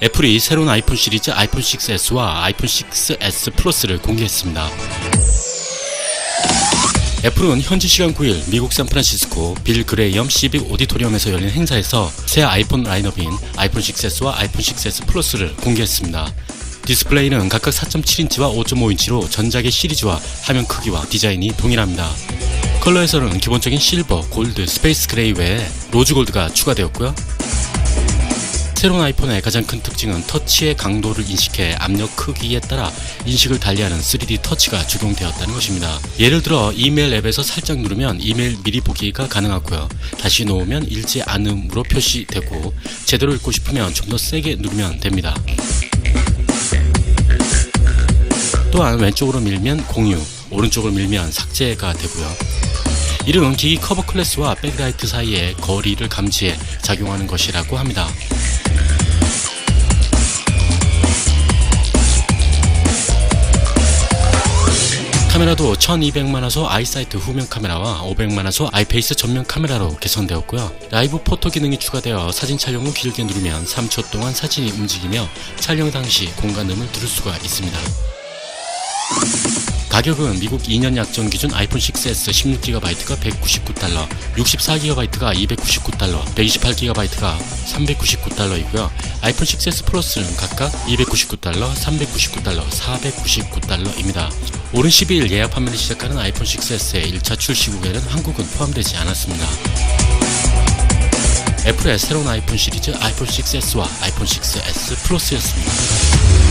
애플이 새로운 아이폰 시리즈 아이폰 6s와 아이폰 6s 플러스를 공개했습니다. 애플은 현지 시간 9일 미국 샌프란시스코 빌 그레이엄 시빅 오디토리움에서 열린 행사에서 새 아이폰 라인업인 아이폰 6s와 아이폰 6s 플러스를 공개했습니다. 디스플레이는 각각 4.7인치와 5.5인치로 전작의 시리즈와 화면 크기와 디자인이 동일합니다. 컬러에서는 기본적인 실버, 골드, 스페이스 그레이 외에 로즈 골드가 추가되었고요. 새로운 아이폰의 가장 큰 특징은 터치의 강도를 인식해 압력 크기에 따라 인식을 달리하는 3D 터치가 적용되었다는 것입니다. 예를 들어 이메일 앱에서 살짝 누르면 이메일 미리 보기가 가능하고요. 다시 놓으면 읽지 않음으로 표시되고 제대로 읽고 싶으면 좀 더 세게 누르면 됩니다. 또한 왼쪽으로 밀면 공유, 오른쪽으로 밀면 삭제가 되고요. 이는 기기 커버 클래스와 백라이트 사이의 거리를 감지해 작용하는 것이라고 합니다. 카메라도 1200만화소 아이사이트 후면 카메라와 500만화소 아이페이스 전면 카메라로 개선되었고요. 라이브 포토 기능이 추가되어 사진 촬영 후 길게 누르면 3초 동안 사진이 움직이며 촬영 당시 공간음을 들을 수가 있습니다. 가격은 미국 2년 약정 기준 아이폰 6s 16GB가 199달러, 64GB가 299달러, 128GB가 399달러이고요. 아이폰 6s 플러스는 각각 299달러, 399달러, 499달러입니다. 오는 12일 예약 판매를 시작하는 아이폰 6s의 1차 출시국에는 한국은 포함되지 않았습니다. 애플의 새로운 아이폰 시리즈 아이폰 6s와 아이폰 6s 플러스였습니다.